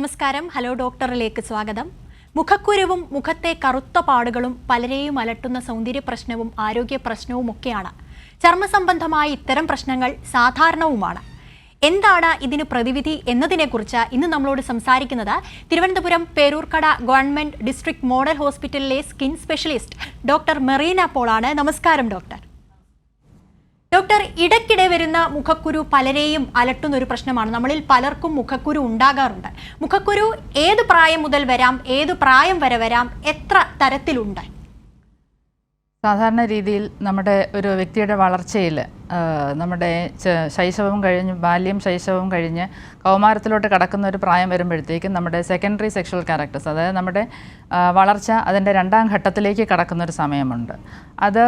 നമസ്കാരം. ഹലോ ഡോക്ടറിലേക്ക് സ്വാഗതം. മുഖക്കുരുവും മുഖത്തെ കറുത്ത പാടുകളും പലരെയും അലട്ടുന്ന സൗന്ദര്യ പ്രശ്നവും ആരോഗ്യ പ്രശ്നവും ഒക്കെയാണ്. ചർമ്മ സംബന്ധമായ ഇത്തരം പ്രശ്നങ്ങൾ സാധാരണവുമാണ്. എന്താണ് ഇതിന് പ്രതിവിധി എന്നതിനെക്കുറിച്ച് ഇന്ന് നമ്മളോട് സംസാരിക്കുന്നത് Thiruvananthapuram Peroorkada government district model ഹോസ്പിറ്റലിലെ സ്കിൻ സ്പെഷ്യലിസ്റ്റ് ഡോക്ടർ മെറീന പോളാണ്. നമസ്കാരം ഡോക്ടർ. ഡോക്ടർ ഇടയ്ക്കിടെ വരുന്ന മുഖക്കുരു പലരെയും അലട്ടുന്ന ഒരു പ്രശ്നമാണ്. നമ്മളിൽ പലർക്കും മുഖക്കുരു ഉണ്ടാകാറുണ്ട്. മുഖക്കുരു ഏത് പ്രായം മുതൽ വരാം? ഏത് പ്രായം വരെ വരാം? എത്ര തരത്തിലുണ്ട്? സാധാരണ രീതിയിൽ നമ്മുടെ ഒരു വ്യക്തിയുടെ വളർച്ചയിൽ നമ്മുടെ ശൈശവം കഴിഞ്ഞ് ബാല്യം ശൈശവം കഴിഞ്ഞ് കൗമാരത്തിലോട്ട് കടക്കുന്ന ഒരു പ്രായം വരുമ്പോഴത്തേക്കും നമ്മുടെ സെക്കൻഡറി സെക്ഷൽ ക്യാരക്ടേഴ്സ് അതായത് നമ്മുടെ വളർച്ച അതിന്റെ രണ്ടാം ഘട്ടത്തിലേക്ക് കടക്കുന്ന ഒരു സമയമുണ്ട്. അത്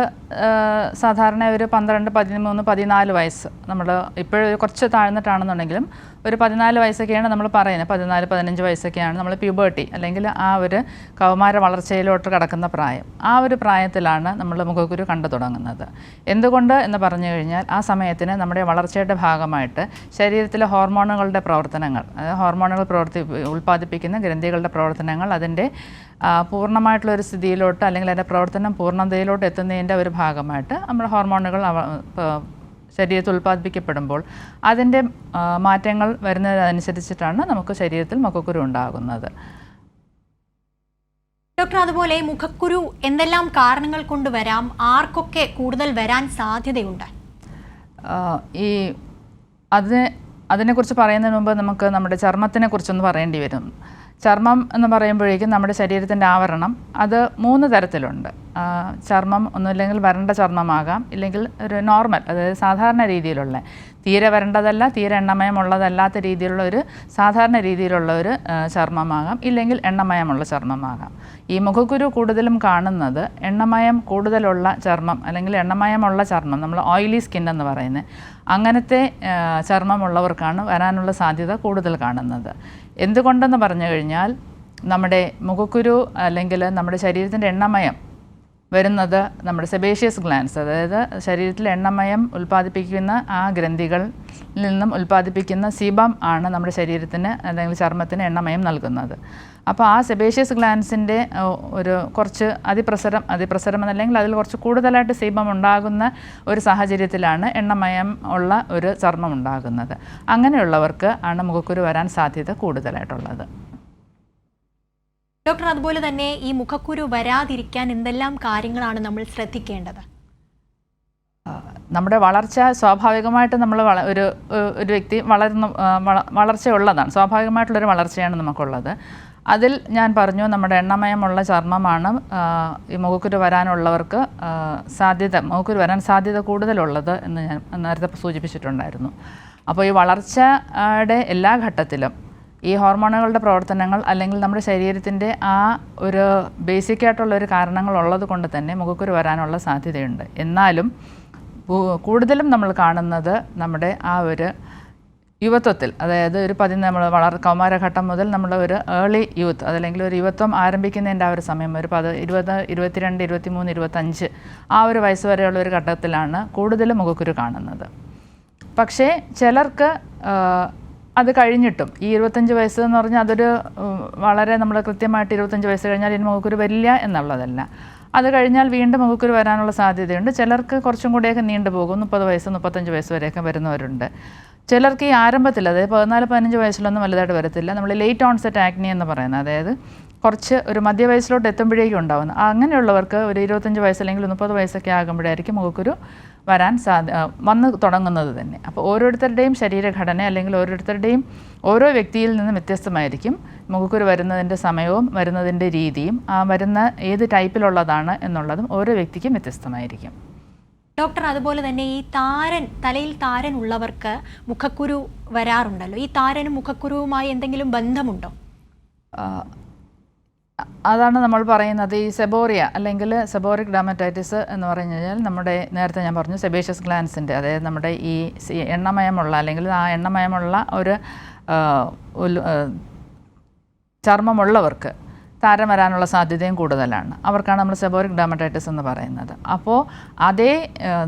സാധാരണ ഒരു പന്ത്രണ്ട് പതിമൂന്ന് പതിനാല് വയസ്സ് നമ്മൾ ഇപ്പോഴും കുറച്ച് താഴ്ന്നിട്ടാണെന്നുണ്ടെങ്കിലും ഒരു പതിനാല് വയസ്സൊക്കെയാണ് നമ്മൾ പറയുന്നത്. പതിനാല് പതിനഞ്ച് വയസ്സൊക്കെയാണ് നമ്മൾ പ്യൂബേർട്ടി അല്ലെങ്കിൽ ആ ഒരു കൗമാര വളർച്ചയിലോട്ട് കടക്കുന്ന പ്രായം. ആ ഒരു പ്രായത്തിലാണ് നമ്മൾ മുഖക്കുരു കണ്ടു തുടങ്ങുന്നത്. എന്തുകൊണ്ട് എന്ന് പറഞ്ഞു കഴിഞ്ഞാൽ ആ സമയത്തിന് നമ്മുടെ വളർച്ചയുടെ ഭാഗമായിട്ട് ശരീരത്തിലെ ഹോർമോണുകളുടെ പ്രവർത്തനങ്ങൾ അതായത് ഹോർമോണുകൾ പ്രവർത്തി ഉൽപ്പാദിപ്പിക്കുന്ന ഗ്രന്ഥികളുടെ പ്രവർത്തനങ്ങൾ അതിന്റെ പൂർണമായിട്ടുള്ളൊരു സ്ഥിതിയിലോട്ട് അല്ലെങ്കിൽ അതിന്റെ പ്രവർത്തനം പൂർണതയിലോട്ട് എത്തുന്നതിന്റെ ഒരു ഭാഗമായിട്ട് നമ്മുടെ ഹോർമോണുകൾ ശരീരത്തിൽ ഉൽപ്പാദിപ്പിക്കപ്പെടുമ്പോൾ അതിന്റെ മാറ്റങ്ങൾ വരുന്നതനുസരിച്ചിട്ടാണ് നമുക്ക് ശരീരത്തിൽ മുഖക്കുരു ഉണ്ടാകുന്നത്. ഡോക്ടർ അതുപോലെ മുഖക്കുരു എന്തെല്ലാം കാരണങ്ങൾ കൊണ്ട് വരാം? ആർക്കൊക്കെ കൂടുതൽ വരാൻ സാധ്യതയുണ്ട്? ഈ അതിനെ അതിനെക്കുറിച്ച് പറയുന്നതിന് മുമ്പ് നമുക്ക് നമ്മുടെ ചർമ്മത്തിനെ കുറിച്ചൊന്ന് പറയേണ്ടി വരും. ചർമ്മം എന്ന് പറയുമ്പോഴേക്കും നമ്മുടെ ശരീരത്തിന്റെ ആവരണം അത് മൂന്ന് തരത്തിലുണ്ട്. ചർമ്മം ഒന്നുമില്ലെങ്കിൽ വരണ്ട ചർമ്മമാകാം ഇല്ലെങ്കിൽ ഒരു നോർമൽ അതായത് സാധാരണ രീതിയിലുള്ള തീരെ വരണ്ടതല്ല തീരെ എണ്ണമയമുള്ളതല്ലാത്ത രീതിയിലുള്ള ഒരു സാധാരണ രീതിയിലുള്ള ഒരു ചർമ്മമാകാം ഇല്ലെങ്കിൽ എണ്ണമയമുള്ള ചർമ്മമാകാം. ഈ മുഖക്കുരു കൂടുതലും കാണുന്നത് എണ്ണമയം കൂടുതലുള്ള ചർമ്മം അല്ലെങ്കിൽ എണ്ണമയമുള്ള ചർമ്മം നമ്മൾ ഓയിലി സ്കിൻ എന്ന് പറയുന്നത്. അങ്ങനത്തെ ചർമ്മമുള്ളവർക്കാണ് വരാനുള്ള സാധ്യത കൂടുതൽ കാണുന്നത്. എന്തുകൊണ്ടെന്ന് പറഞ്ഞു കഴിഞ്ഞാൽ നമ്മുടെ മുഖക്കുരു അല്ലെങ്കിൽ നമ്മുടെ ശരീരത്തിന്റെ എണ്ണമയം വരുന്നത് നമ്മുടെ സെബേഷ്യസ് ഗ്ലാൻസ് അതായത് ശരീരത്തിൽ എണ്ണമയം ഉൽപ്പാദിപ്പിക്കുന്ന ആ ഗ്രന്ഥികളിൽ നിന്നും ഉൽപ്പാദിപ്പിക്കുന്ന സീബം ആണ് നമ്മുടെ ശരീരത്തിന് അല്ലെങ്കിൽ ചർമ്മത്തിന് എണ്ണമയം നൽകുന്നത്. അപ്പോൾ ആ സെബേഷ്യസ് ഗ്ലാൻസിന്റെ ഒരു കുറച്ച് അതിപ്രസരം അതിപ്രസരം എന്നല്ലെങ്കിൽ അതിൽ കുറച്ച് കൂടുതലായിട്ട് സീബം ഉണ്ടാകുന്ന ഒരു സാഹചര്യത്തിലാണ് എണ്ണമയം ഉള്ള ഒരു ചർമ്മം ഉണ്ടാകുന്നത്. അങ്ങനെയുള്ളവർക്ക് ആണ് മുഖക്കുരു വരാൻ സാധ്യത കൂടുതലായിട്ടുള്ളത്. ഡോക്ടർ അതുപോലെ തന്നെ ഈ മുഖക്കുരു വരാതിരിക്കാൻ എന്തെല്ലാം കാര്യങ്ങളാണ് നമ്മൾ ശ്രദ്ധിക്കേണ്ടത്? നമ്മുടെ വളർച്ച സ്വാഭാവികമായിട്ട് നമ്മൾ വള ഒരു ഒരു വ്യക്തി വളർന്നു വളർച്ചയുള്ളതാണ്. സ്വാഭാവികമായിട്ടുള്ളൊരു വളർച്ചയാണ് നമുക്കുള്ളത്. അതിൽ ഞാൻ പറഞ്ഞു നമ്മുടെ എണ്ണമയമുള്ള ചർമ്മമാണ് ഈ മുഖക്കുരു വരാനുള്ളവർക്ക് സാധ്യത മുഖക്കുരു വരാൻ സാധ്യത കൂടുതലുള്ളത് എന്ന് ഞാൻ നേരത്തെ സൂചിപ്പിച്ചിട്ടുണ്ടായിരുന്നു. അപ്പോൾ ഈ വളർച്ചയുടെ എല്ലാ ഘട്ടത്തിലും ഈ ഹോർമോണുകളുടെ പ്രവർത്തനങ്ങൾ അല്ലെങ്കിൽ നമ്മുടെ ശരീരത്തിന്റെ ആ ഒരു ബേസിക് ആയിട്ടുള്ള ഒരു കാരണങ്ങൾ ഉള്ളത് കൊണ്ട് തന്നെ മുഖക്കുരു വരാനുള്ള സാധ്യതയുണ്ട്. എന്നാലും കൂടുതലും നമ്മൾ കാണുന്നത് നമ്മുടെ ആ ഒരു യുവത്വത്തിൽ അതായത് ഒരു പതി നമ്മൾ വളർ കൗമാരഘട്ടം മുതൽ നമ്മുടെ ഒരു ഏർലി യൂത്ത് അതല്ലെങ്കിൽ ഒരു യുവത്വം ആരംഭിക്കുന്നതിന്റെ ആ ഒരു സമയം ഒരു പത് ഇരുപത് ഇരുപത്തിരണ്ട് ഇരുപത്തിമൂന്ന് ഇരുപത്തഞ്ച് ആ ഒരു വയസ്സ് വരെയുള്ള ഒരു ഘട്ടത്തിലാണ് കൂടുതൽ മുഖക്കുരു കാണുന്നത്. പക്ഷേ ചിലർക്ക് അത് കഴിഞ്ഞിട്ടും ഈ ഇരുപത്തഞ്ച് വയസ്സ് എന്ന് പറഞ്ഞാൽ അതൊരു വളരെ നമ്മൾ കൃത്യമായിട്ട് ഇരുപത്തഞ്ച് വയസ്സ് കഴിഞ്ഞാൽ ഇനി മുഖക്കുരു വരില്ല എന്നുള്ളതല്ല. അത് കഴിഞ്ഞാൽ വീണ്ടും മുഖക്കുരു വരാനുള്ള സാധ്യതയുണ്ട്. ചിലർക്ക് കുറച്ചും കൂടെയൊക്കെ നീണ്ടു പോകും. മുപ്പത് വയസ്സ് മുപ്പത്തഞ്ച് വയസ്സ് വരെയൊക്കെ വരുന്നവരുണ്ട്. ചിലർക്ക് ഈ ആരംഭത്തിൽ അതായത് പതിനാല് പതിനഞ്ച് വയസ്സിലൊന്നും വലുതായിട്ട് വരത്തില്ല. നമ്മൾ ലേറ്റ് ഓൺസെറ്റ് ആക്നി എന്ന് പറയുന്നത് അതായത് കുറച്ച് ഒരു മധ്യവയസ്സിലോട്ട് എത്തുമ്പോഴേക്കും ഉണ്ടാകുന്നത് അങ്ങനെയുള്ളവർക്ക് ഒരു ഇരുപത്തഞ്ച് വയസ്സ് അല്ലെങ്കിൽ മുപ്പത് വയസ്സൊക്കെ ആകുമ്പോഴായിരിക്കും മുഖക്കുരു വരാൻ സാധ്യ വന്ന് തുടങ്ങുന്നത് തന്നെ. അപ്പോൾ ഓരോരുത്തരുടെയും ശരീരഘടന അല്ലെങ്കിൽ ഓരോരുത്തരുടെയും ഓരോ വ്യക്തിയിൽ നിന്നും വ്യത്യസ്തമായിരിക്കും. മുഖക്കുരു വരുന്നതിന്റെ സമയവും വരുന്നതിന്റെ രീതിയും ആ വരുന്ന ഏത് ടൈപ്പിലുള്ളതാണ് എന്നുള്ളതും ഓരോ വ്യക്തിക്കും വ്യത്യസ്തമായിരിക്കും. ഡോക്ടർ അതുപോലെ തന്നെ ഈ താരൻ തലയിൽ താരൻ ഉള്ളവർക്ക് മുഖക്കുരു വരാറുണ്ടല്ലോ. ഈ താരനും മുഖക്കുരുവുമായി എന്തെങ്കിലും ബന്ധമുണ്ടോ? അതാണ് നമ്മൾ പറയുന്നത് ഈ സെബോറിയ അല്ലെങ്കിൽ സെബോറിക് ഡാമറ്റൈറ്റിസ് എന്ന് പറഞ്ഞു കഴിഞ്ഞാൽ നമ്മുടെ നേരത്തെ ഞാൻ പറഞ്ഞു സെബേഷ്യസ് ഗ്ലാൻസിന്റെ അതായത് നമ്മുടെ ഈ എണ്ണമയമുള്ള അല്ലെങ്കിൽ ആ എണ്ണമയമുള്ള ഒരു ചർമ്മമുള്ളവർക്ക് താരം വരാനുള്ള സാധ്യതയും കൂടുതലാണ്. അവർക്കാണ് നമ്മൾ സെബോറിക് ഡാമറ്റൈറ്റിസ് എന്ന് പറയുന്നത്. അപ്പോൾ അതേ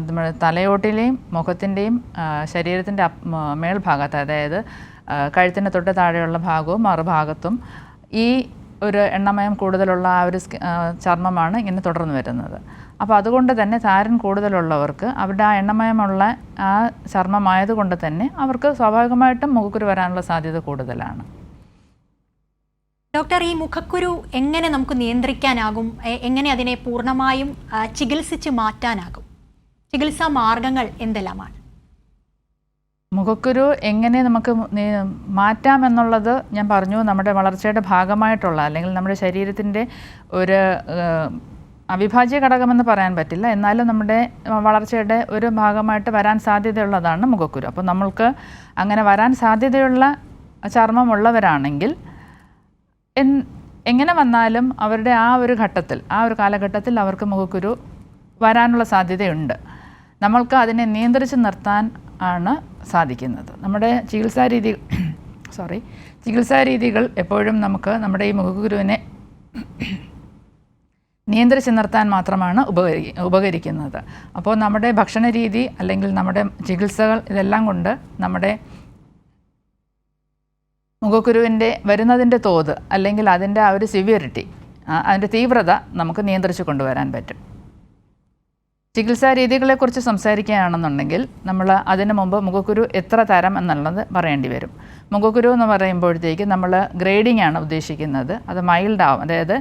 നമ്മുടെ തലയോട്ടിലെയും മുഖത്തിന്റെയും ശരീരത്തിന്റെ മേൽഭാഗത്ത് അതായത് കഴുത്തിന്റെ തൊട്ട് താഴെയുള്ള ഭാഗവും മറുഭാഗത്തും ഈ ഒരു എണ്ണമയം കൂടുതലുള്ള ആ ഒരു ചർമ്മമാണ് ഇങ്ങനെ തുടർന്ന് വരുന്നത്. അപ്പോൾ അതുകൊണ്ട് തന്നെ താരൻ കൂടുതലുള്ളവർക്ക് അവരുടെ ആ എണ്ണമയമുള്ള ആ ചർമ്മമായതുകൊണ്ട് തന്നെ അവർക്ക് സ്വാഭാവികമായിട്ടും മുഖക്കുരു വരാനുള്ള സാധ്യത കൂടുതലാണ്. ഡോക്ടർ ഈ മുഖക്കുരു എങ്ങനെ നമുക്ക് നിയന്ത്രിക്കാനാകും? എങ്ങനെ അതിനെ പൂർണമായും ചികിത്സിച്ച് മാറ്റാനാകും? ചികിത്സാ മാർഗങ്ങൾ എന്തെല്ലാമാണ്? മുഖക്കുരു എങ്ങനെ നമുക്ക് മാറ്റാം എന്നുള്ളത് ഞാൻ പറഞ്ഞു. നമ്മുടെ വളർച്ചയുടെ ഭാഗമായിട്ടുള്ള അല്ലെങ്കിൽ നമ്മുടെ ശരീരത്തിന്റെ ഒരു അവിഭാജ്യ ഘടകമെന്ന് പറയാൻ പറ്റില്ല. എന്നാലും നമ്മുടെ വളർച്ചയുടെ ഒരു ഭാഗമായിട്ട് വരാൻ സാധ്യതയുള്ളതാണ് മുഖക്കുരു. അപ്പോൾ നമ്മൾക്ക് അങ്ങനെ വരാൻ സാധ്യതയുള്ള ചർമ്മമുള്ളവരാണെങ്കിൽ എൻ- എങ്ങനെ വന്നാലും അവരുടെ ആ ഒരു ഘട്ടത്തിൽ ആ ഒരു കാലഘട്ടത്തിൽ അവർക്ക് മുഖക്കുരു വരാനുള്ള സാധ്യതയുണ്ട്. നമ്മൾക്ക് അതിനെ നിയന്ത്രിച്ച് നിർത്താൻ ആണ് സാധിക്കുന്നത്. നമ്മുടെ ചികിത്സാ രീതി സോറി ചികിത്സാ രീതികൾ എപ്പോഴും നമുക്ക് നമ്മുടെ ഈ മുഖഗുരുവിനെ നിയന്ത്രിച്ച് നിർത്താൻ മാത്രമാണ് ഉപകരി ഉപകരിക്കുന്നത്. അപ്പോൾ നമ്മുടെ ഭക്ഷണ രീതി അല്ലെങ്കിൽ നമ്മുടെ ചികിത്സകൾ ഇതെല്ലാം കൊണ്ട് നമ്മുടെ മുഖക്കുരുവിന്റെ വരുന്നതിന്റെ തോത് അല്ലെങ്കിൽ അതിന്റെ ആ ഒരു സിവിയറിറ്റി അതിന്റെ തീവ്രത നമുക്ക് നിയന്ത്രിച്ച് കൊണ്ടുവരാൻ പറ്റും. ചികിത്സാ രീതികളെക്കുറിച്ച് സംസാരിക്കുകയാണെന്നുണ്ടെങ്കിൽ നമ്മൾ അതിന് മുമ്പ് മുഖക്കുരു എത്ര തരം എന്നുള്ളത് പറയേണ്ടി വരും. മുഖക്കുരു എന്ന് പറയുമ്പോഴത്തേക്ക് നമ്മൾ ഗ്രേഡിംഗ് ആണ് ഉദ്ദേശിക്കുന്നത്. അത് മൈൽഡ് ആവും അതായത്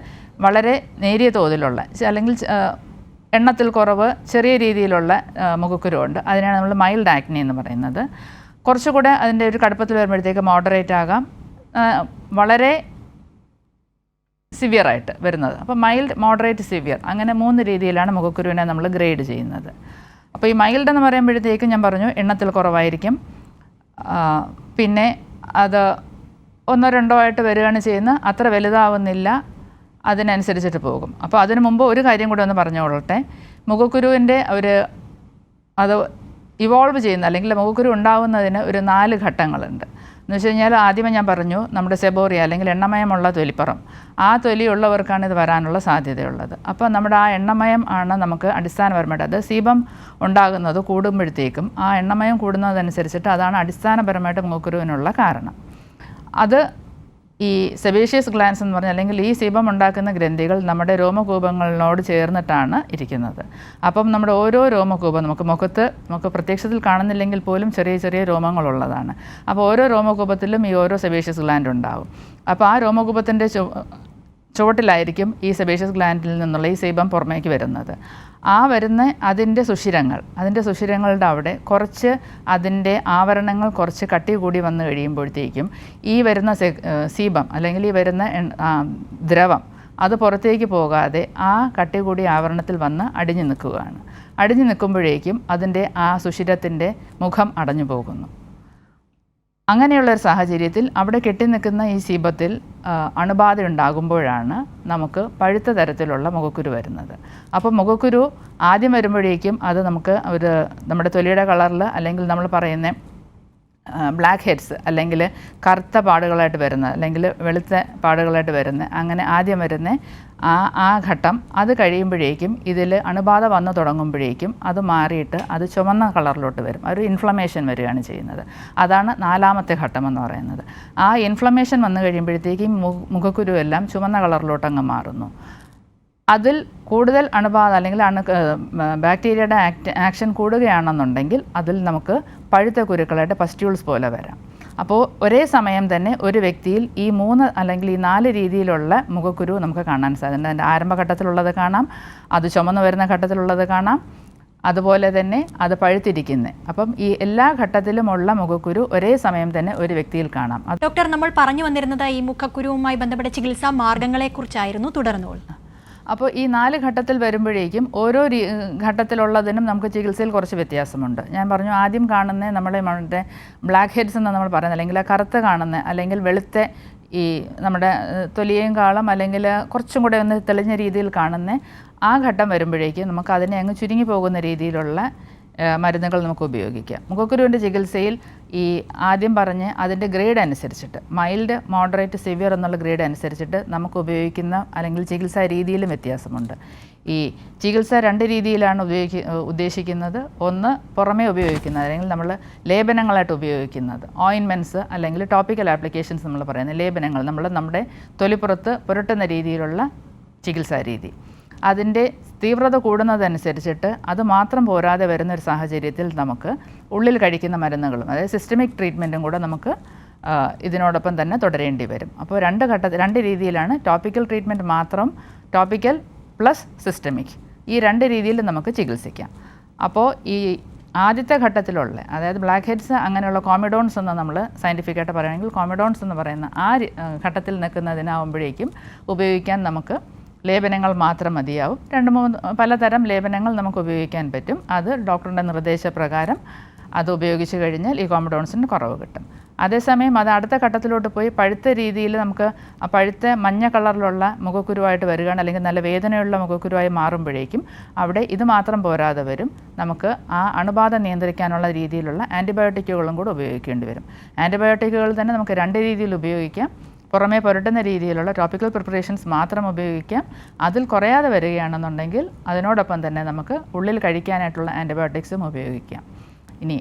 വളരെ നേരിയ തോതിലുള്ള അല്ലെങ്കിൽ എണ്ണത്തിൽ കുറവ് ചെറിയ രീതിയിലുള്ള മുഖക്കുരുണ്ട് അതിനാണ് നമ്മൾ മൈൽഡ് ആക്നി എന്ന് പറയുന്നത്. കുറച്ചുകൂടെ അതിന്റെ ഒരു കടുപ്പത്തിൽ വരുമ്പോഴത്തേക്ക് മോഡറേറ്റ് ആകാം. വളരെ സിവിയർ ആയിട്ട് വരുന്നത്. അപ്പോൾ മൈൽഡ് മോഡറേറ്റ് സിവിയർ അങ്ങനെ മൂന്ന് രീതിയിലാണ് മുഖക്കുരുവിനെ നമ്മൾ ഗ്രേഡ് ചെയ്യുന്നത്. അപ്പോൾ ഈ മൈൽഡ് എന്ന് പറയുമ്പോഴത്തേക്കും ഞാൻ പറഞ്ഞു എണ്ണത്തിൽ കുറവായിരിക്കും. പിന്നെ അത് ഒന്നോ രണ്ടോ ആയിട്ട് വരികയാണ് ചെയ്യുന്നത്. അത്ര വലുതാവുന്നില്ല. അതിനനുസരിച്ചിട്ട് പോകും. അപ്പോൾ അതിനു മുമ്പ് ഒരു കാര്യം കൂടി ഒന്ന് പറഞ്ഞുകൊള്ളട്ടെ. മുഖക്കുരുവിന്റെ ഒരു അത് ഇവോൾവ് ചെയ്യുന്ന അല്ലെങ്കിൽ മുഖക്കുരു ഉണ്ടാവുന്നതിന് ഒരു നാല് ഘട്ടങ്ങളുണ്ട്. എന്ന് വെച്ച് കഴിഞ്ഞാൽ ആദ്യമേ ഞാൻ പറഞ്ഞു നമ്മുടെ സെബോറിയ അല്ലെങ്കിൽ എണ്ണമയമുള്ള തൊലിപ്പുറം. ആ തൊലിയുള്ളവർക്കാണ് ഇത് വരാനുള്ള സാധ്യതയുള്ളത്. അപ്പോൾ നമ്മുടെ ആ എണ്ണമയം ആണ് നമുക്ക് അടിസ്ഥാനപരമായിട്ട് അത് സീബം ഉണ്ടാകുന്നത് കൂടുമ്പോഴത്തേക്കും ആ എണ്ണമയം കൂടുന്നതനുസരിച്ചിട്ട് അതാണ് അടിസ്ഥാനപരമായിട്ട് മൂക്കുരുവിനുള്ള കാരണം. അത് ഈ സെബേഷ്യസ് ഗ്ലാൻസ് എന്ന് പറഞ്ഞാൽ അല്ലെങ്കിൽ ഈ സീബം ഉണ്ടാക്കുന്ന ഗ്രന്ഥികൾ നമ്മുടെ രോമകൂപങ്ങളോട് ചേർന്നിട്ടാണ് ഇരിക്കുന്നത്. അപ്പം നമ്മുടെ ഓരോ രോമകൂപം നമുക്ക് മുഖത്ത് നമുക്ക് പ്രത്യക്ഷത്തിൽ കാണുന്നില്ലെങ്കിൽ പോലും ചെറിയ ചെറിയ രോമങ്ങളുള്ളതാണ്. അപ്പോൾ ഓരോ രോമകൂപത്തിലും ഈ ഓരോ സെബേഷ്യസ് ഗ്ലാൻഡ് ഉണ്ടാവും. അപ്പോൾ ആ രോമകൂപത്തിന്റെ ചുവട്ടിലായിരിക്കും ഈ സെബേഷ്യസ് ഗ്ലാൻഡിൽ നിന്നുള്ള ഈ സീബം പുറമേക്ക് വരുന്നത്. ആ വരുന്ന അതിന്റെ സുഷിരങ്ങൾ അതിന്റെ സുഷിരങ്ങളുടെ അവിടെ കുറച്ച് അതിന്റെ ആവരണങ്ങൾ കുറച്ച് കട്ടി കൂടി വന്നു കഴിയുമ്പോഴത്തേക്കും ഈ വരുന്ന സീബം അല്ലെങ്കിൽ ഈ വരുന്ന ദ്രവം അത് പുറത്തേക്ക് പോകാതെ ആ കട്ടി കൂടി ആവരണത്തിൽ വന്ന് അടിഞ്ഞു നിൽക്കുകയാണ്. അടിഞ്ഞു നിൽക്കുമ്പോഴേക്കും അതിന്റെ ആ സുഷിരത്തിന്റെ മുഖം അടഞ്ഞു പോകുന്നു. അങ്ങനെയുള്ള ഒരു സാഹചര്യത്തിൽ അവിടെ കെട്ടിനിൽക്കുന്ന ഈ ശീപത്തിൽ അണുബാധ ഉണ്ടാകുമ്പോഴാണ് നമുക്ക് പഴുത്ത തരത്തിലുള്ള മുഖക്കുരു വരുന്നത്. അപ്പോൾ മുഖക്കുരു ആദ്യം വരുമ്പോഴേക്കും അത് നമുക്ക് ഒരു നമ്മുടെ തൊലിയുടെ കളറിൽ അല്ലെങ്കിൽ നമ്മൾ പറയുന്ന ബ്ലാക്ക് ഹെഡ്സ് അല്ലെങ്കിൽ കറുത്ത പാടുകളായിട്ട് വരുന്ന അല്ലെങ്കിൽ വെളുത്ത പാടുകളായിട്ട് വരുന്ന അങ്ങനെ ആദ്യം വരുന്ന ആ ആ ഘട്ടം അത് കഴിയുമ്പോഴേക്കും ഇതിൽ അണുബാധ വന്നു തുടങ്ങുമ്പോഴേക്കും അത് മാറിയിട്ട് അത് ചുമന്ന കളറിലോട്ട് വരും. ഒരു ഇൻഫ്ലമേഷൻ വരികയാണ് ചെയ്യുന്നത്. അതാണ് നാലാമത്തെ ഘട്ടം എന്ന് പറയുന്നത്. ആ ഇൻഫ്ലമേഷൻ വന്നു കഴിയുമ്പോഴത്തേക്കും മുഖക്കുരു എല്ലാം ചുവന്ന കളറിലോട്ട് അങ്ങ് മാറുന്നു. അതിൽ കൂടുതൽ അണുബാധ അല്ലെങ്കിൽ അണു ബാക്ടീരിയയുടെ ആക്ട് ആക്ഷൻ കൂടുകയാണെന്നുണ്ടെങ്കിൽ അതിൽ നമുക്ക് പഴുത്ത കുരുക്കളായിട്ട് പസ്റ്റ്യൂൾസ് പോലെ വരാം. അപ്പോൾ ഒരേ സമയം തന്നെ ഒരു വ്യക്തിയിൽ ഈ മൂന്ന് അല്ലെങ്കിൽ ഈ നാല് രീതിയിലുള്ള മുഖക്കുരു നമുക്ക് കാണാൻ സാധിക്കും. അതിന്റെ ആരംഭഘട്ടത്തിലുള്ളത് കാണാം അത് ചുമന്നു വരുന്ന ഘട്ടത്തിലുള്ളത് കാണാം അതുപോലെ തന്നെ അത് പഴുത്തിരിക്കുന്നത് അപ്പം ഈ എല്ലാ ഘട്ടത്തിലുമുള്ള മുഖക്കുരു ഒരേ സമയം തന്നെ ഒരു വ്യക്തിയിൽ കാണാം. ഡോക്ടർ നമ്മൾ പറഞ്ഞു വന്നിരുന്നത് ഈ മുഖക്കുരുവുമായി ബന്ധപ്പെട്ട ചികിത്സാ മാർഗങ്ങളെക്കുറിച്ചായിരുന്നു. തുടർന്നുകൊള്ളുന്നത് അപ്പോൾ ഈ നാല് ഘട്ടത്തിൽ വരുമ്പോഴേക്കും ഓരോ ഘട്ടത്തിലുള്ളതിനും നമുക്ക് ചികിത്സയിൽ കുറച്ച് വ്യത്യാസമുണ്ട്. ഞാൻ പറഞ്ഞു ആദ്യം കാണുന്ന നമ്മുടെ മറ്റേ ബ്ലാക്ക് ഹെഡ്സ് എന്ന് നമ്മൾ പറയുന്നത്. അല്ലെങ്കിൽ കറുത്ത കാണുന്ന അല്ലെങ്കിൽ വെളുത്ത ഈ നമ്മുടെ തൊലിയേയും കാളം അല്ലെങ്കിൽ കുറച്ചും കൂടെ ഒന്ന് തെളിഞ്ഞ രീതിയിൽ കാണുന്ന ആ ഘട്ടം വരുമ്പോഴേക്കും നമുക്ക് അതിനെ അങ്ങ് ചുരുങ്ങി പോകുന്ന രീതിയിലുള്ള മരുന്നുകൾ നമുക്ക് ഉപയോഗിക്കാം. മുഖക്കുരുവിന്റെ ചികിത്സയിൽ ഈ ആദ്യം പറഞ്ഞ് അതിന്റെ ഗ്രേഡ് അനുസരിച്ചിട്ട് മൈൽഡ് മോഡറേറ്റ് സിവിയർ എന്നുള്ള ഗ്രേഡ് അനുസരിച്ചിട്ട് നമുക്ക് ഉപയോഗിക്കുന്ന അല്ലെങ്കിൽ ചികിത്സാ രീതിയിലും വ്യത്യാസമുണ്ട്. ഈ ചികിത്സ രണ്ട് രീതിയിലാണ് ഉപയോഗിക്ക ഉദ്ദേശിക്കുന്നത്. ഒന്ന് പുറമേ ഉപയോഗിക്കുന്നത് അല്ലെങ്കിൽ നമ്മൾ ലേപനങ്ങളായിട്ട് ഉപയോഗിക്കുന്നത്. ഓയിൻമെന്റ്സ് അല്ലെങ്കിൽ ടോപ്പിക്കൽ ആപ്ലിക്കേഷൻസ് നമ്മൾ പറയുന്നത് ലേപനങ്ങൾ നമ്മൾ നമ്മുടെ തൊലിപ്പുറത്ത് പുരട്ടുന്ന രീതിയിലുള്ള ചികിത്സാ രീതി. അതിന്റെ തീവ്രത കൂടുന്നതനുസരിച്ചിട്ട് അത് മാത്രം പോരാതെ വരുന്ന ഒരു സാഹചര്യത്തിൽ നമുക്ക് ഉള്ളിൽ കഴിക്കുന്ന മരുന്നുകളും അതായത് സിസ്റ്റമിക് ട്രീറ്റ്മെന്റും കൂടെ നമുക്ക് ഇതിനോടൊപ്പം തന്നെ തുടരേണ്ടി വരും. അപ്പോൾ രണ്ട് ഘട്ട രണ്ട് രീതിയിലാണ് ടോപ്പിക്കൽ ട്രീറ്റ്മെന്റ് മാത്രം ടോപ്പിക്കൽ പ്ലസ് സിസ്റ്റമിക് ഈ രണ്ട് രീതിയിൽ നമുക്ക് ചികിത്സിക്കാം. അപ്പോൾ ഈ ആദ്യത്തെ ഘട്ടത്തിലുള്ള അതായത് ബ്ലാക്ക് ഹെഡ്സ് അങ്ങനെയുള്ള കോമിഡോൺസ് എന്ന് നമ്മൾ സയന്റിഫിക്കായിട്ട് പറയുകയാണെങ്കിൽ കോമിഡോൺസ് എന്ന് പറയുന്ന ആ, ഘട്ടത്തിൽ നിൽക്കുന്നതിനാവുമ്പോഴേക്കും ഉപയോഗിക്കാൻ നമുക്ക് ലേപനങ്ങൾ മാത്രം മതിയാവും. രണ്ട് മൂന്ന് പലതരം ലേപനങ്ങൾ നമുക്ക് ഉപയോഗിക്കാൻ പറ്റും. അത് ഡോക്ടറുടെ നിർദ്ദേശപ്രകാരം അത് ഉപയോഗിച്ച് കഴിഞ്ഞാൽ ഈ കോമഡോൺസിന് കുറവ് കിട്ടും. അതേസമയം അത് അടുത്ത ഘട്ടത്തിലോട്ട് പോയി പഴുത്ത രീതിയിൽ നമുക്ക് പഴുത്ത മഞ്ഞ കളറിലുള്ള മുഖക്കുരുവായിട്ട് വരികയാണ്. അല്ലെങ്കിൽ നല്ല വേദനയുള്ള മുഖക്കുരുവായി മാറുമ്പോഴേക്കും അവിടെ ഇത് മാത്രം പോരാതെ വരും. നമുക്ക് ആ അണുബാധ നിയന്ത്രിക്കാനുള്ള രീതിയിലുള്ള ആന്റിബയോട്ടിക്കുകളും കൂടെ ഉപയോഗിക്കേണ്ടി വരും. ആന്റിബയോട്ടിക്കുകൾ തന്നെ നമുക്ക് രണ്ട് രീതിയിൽ ഉപയോഗിക്കാം. പുറമേ പുരട്ടുന്ന രീതിയിലുള്ള ടോപ്പിക്കൽ പ്രിപ്പറേഷൻസ് മാത്രം ഉപയോഗിക്കാം. അതിൽ കുറയാതെ വരികയാണെന്നുണ്ടെങ്കിൽ അതിനോടൊപ്പം തന്നെ നമുക്ക് ഉള്ളിൽ കഴിക്കാനായിട്ടുള്ള ആന്റിബയോട്ടിക്സും ഉപയോഗിക്കാം. ഇനി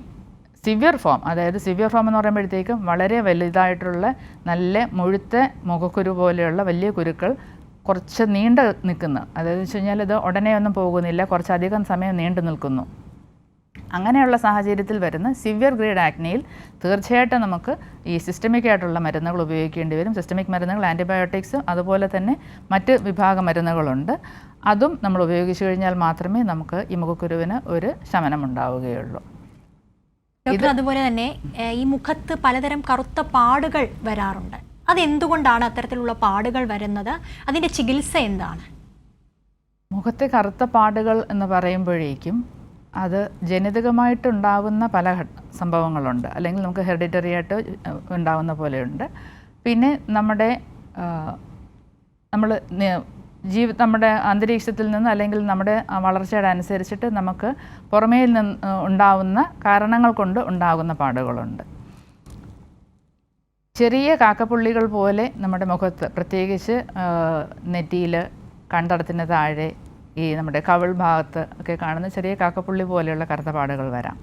സിവിയർ ഫോം അതായത് സിവിയർ ഫോം എന്ന് പറയുമ്പോഴത്തേക്കും വളരെ വലുതായിട്ടുള്ള നല്ല മുഴുത്ത മുഖക്കുരു പോലെയുള്ള വലിയ കുരുക്കൾ കുറച്ച് നീണ്ട് നിൽക്കുന്നു. അതായത് വെച്ച് കഴിഞ്ഞാൽ ഇത് ഉടനെ ഒന്നും പോകുന്നില്ല കുറച്ചധികം സമയം നീണ്ടു നിൽക്കുന്നു. അങ്ങനെയുള്ള സാഹചര്യത്തിൽ വരുന്ന സിവിയർ ഗ്രേഡ് ആക്നയിൽ തീർച്ചയായിട്ടും നമുക്ക് ഈ സിസ്റ്റമിക് ആയിട്ടുള്ള മരുന്നുകൾ ഉപയോഗിക്കേണ്ടി വരും. സിസ്റ്റമിക് മരുന്നുകൾ ആന്റിബയോട്ടിക്സ് അതുപോലെ തന്നെ മറ്റ് വിഭാഗ മരുന്നുകളുണ്ട്. അതും നമ്മൾ ഉപയോഗിച്ചു കഴിഞ്ഞാൽ മാത്രമേ നമുക്ക് ഈ മുഖക്കുരുവിന് ഒരു ശമനം ഉണ്ടാവുകയുള്ളൂ. ഡോക്ടർ അതുപോലെ തന്നെ ഈ മുഖത്ത് പലതരം കറുത്ത പാടുകൾ വരാറുണ്ട്. അതെന്തുകൊണ്ടാണ് അത്തരത്തിലുള്ള പാടുകൾ വരുന്നത്? അതിന്റെ ചികിത്സ എന്താണ്? മുഖത്തെ കറുത്ത പാടുകൾ എന്ന് പറയുമ്പോഴേക്കും അത് ജനിതകമായിട്ടുണ്ടാവുന്ന പല സംഭവങ്ങളുണ്ട്. അല്ലെങ്കിൽ നമുക്ക് ഹെറിഡിറ്ററി ആയിട്ട് ഉണ്ടാവുന്ന പോലെയുണ്ട്. പിന്നെ നമ്മുടെ നമ്മൾ ജീവ നമ്മുടെ അന്തരീക്ഷത്തിൽ നിന്ന് അല്ലെങ്കിൽ നമ്മുടെ വളർച്ചയുടെ അനുസരിച്ചിട്ട് നമുക്ക് പുറമേയിൽ നിന്ന് ഉണ്ടാവുന്ന കാരണങ്ങൾ കൊണ്ട് ഉണ്ടാകുന്ന പാടുകളുണ്ട്. ചെറിയ കാക്കപ്പുള്ളികൾ പോലെ നമ്മുടെ മുഖത്ത് പ്രത്യേകിച്ച് നെറ്റിയിൽ കണ്ടടത്തിന് താഴെ ഈ നമ്മുടെ കവിൾ ഭാഗത്ത് ഒക്കെ കാണുന്ന ചെറിയ കാക്കപ്പുള്ളി പോലെയുള്ള കറുത്ത പാടുകൾ വരാം.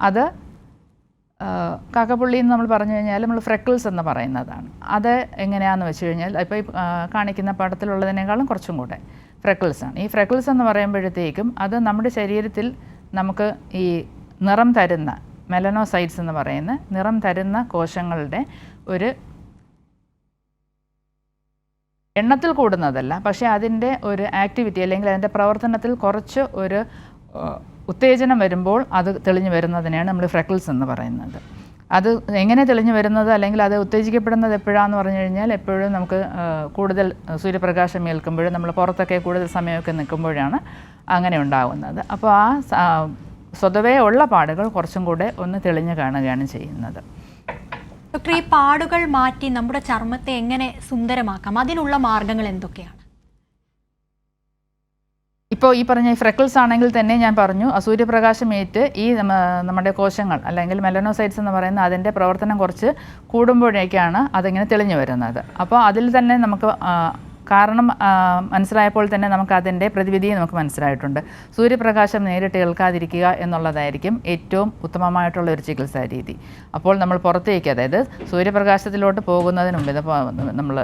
അത് കാക്കപ്പുള്ളി എന്ന് നമ്മൾ പറഞ്ഞു കഴിഞ്ഞാൽ നമ്മൾ ഫ്രെക്കിൾസ് എന്ന് പറയുന്നതാണ്. അത് എങ്ങനെയാണെന്ന് വെച്ച് കഴിഞ്ഞാൽ ഇപ്പോൾ കാണിക്കുന്ന പടത്തിലുള്ളതിനേക്കാളും കുറച്ചും കൂടെ ആണ്. ഈ ഫ്രെക്കിൾസ് എന്ന് പറയുമ്പോഴത്തേക്കും അത് നമ്മുടെ ശരീരത്തിൽ നമുക്ക് ഈ നിറം തരുന്ന മെലനോസൈറ്റ്സ് എന്ന് പറയുന്ന നിറം തരുന്ന കോശങ്ങളുടെ ഒരു എണ്ണത്തിൽ കൂടുന്നതല്ല പക്ഷേ അതിന്റെ ഒരു ആക്ടിവിറ്റി അല്ലെങ്കിൽ അതിന്റെ പ്രവർത്തനത്തിൽ കുറച്ച് ഒരു ഉത്തേജനം വരുമ്പോൾ അത് തെളിഞ്ഞു വരുന്നതിനെയാണ് നമ്മൾ ഫ്രെക്കിൾസ് എന്ന് പറയുന്നത്. അത് എങ്ങനെ തെളിഞ്ഞു വരുന്നത് അല്ലെങ്കിൽ അത് ഉത്തേജിക്കപ്പെടുന്നത് എപ്പോഴാന്ന് പറഞ്ഞു കഴിഞ്ഞാൽ എപ്പോഴും നമുക്ക് കൂടുതൽ സൂര്യപ്രകാശം ഏൽക്കുമ്പോഴും നമ്മൾ പുറത്തൊക്കെ കൂടുതൽ സമയമൊക്കെ നിൽക്കുമ്പോഴാണ് അങ്ങനെ ഉണ്ടാകുന്നത് അപ്പോൾ ആ സ്വതവേ ഉള്ള പാടുകൾ കുറച്ചും കൂടെ ഒന്ന് തെളിഞ്ഞു കാണുകയാണ് ചെയ്യുന്നത്. ഡോക്ടർ ഈ പാടുകൾ മാറ്റി നമ്മുടെ ചർമ്മത്തെ എങ്ങനെ സുന്ദരമാക്കാം? അതിനുള്ള മാർഗങ്ങൾ എന്തൊക്കെയാണ്? ഇപ്പോൾ ഈ പറഞ്ഞ ഫ്രെക്കിൾസ് ആണെങ്കിൽ തന്നെ ഞാൻ പറഞ്ഞു ആ സൂര്യപ്രകാശമേറ്റ് ഈ നമ്മുടെ കോശങ്ങൾ അല്ലെങ്കിൽ മെലനോസൈറ്റ്സ് എന്ന് പറയുന്ന അതിന്റെ പ്രവർത്തനം കുറച്ച് കൂടുമ്പോഴേക്കാണ് അതിങ്ങനെ തെളിഞ്ഞു വരുന്നത്. അപ്പോൾ അതിൽ തന്നെ നമുക്ക് കാരണം മനസ്സിലായപ്പോൾ തന്നെ നമുക്ക് അതിന്റെ പ്രതിവിധി നമുക്ക് മനസ്സിലായിട്ടുണ്ട്. സൂര്യപ്രകാശം നേരിട്ട് ഏൽക്കാതിരിക്കുക എന്നുള്ളതായിരിക്കും ഏറ്റവും ഉത്തമമായിട്ടുള്ള ഒരു ചികിത്സാ രീതി. അപ്പോൾ നമ്മൾ പുറത്തേക്ക് അതായത് സൂര്യപ്രകാശത്തിലോട്ട് പോകുന്നതിന് മുമ്പ് നമ്മൾ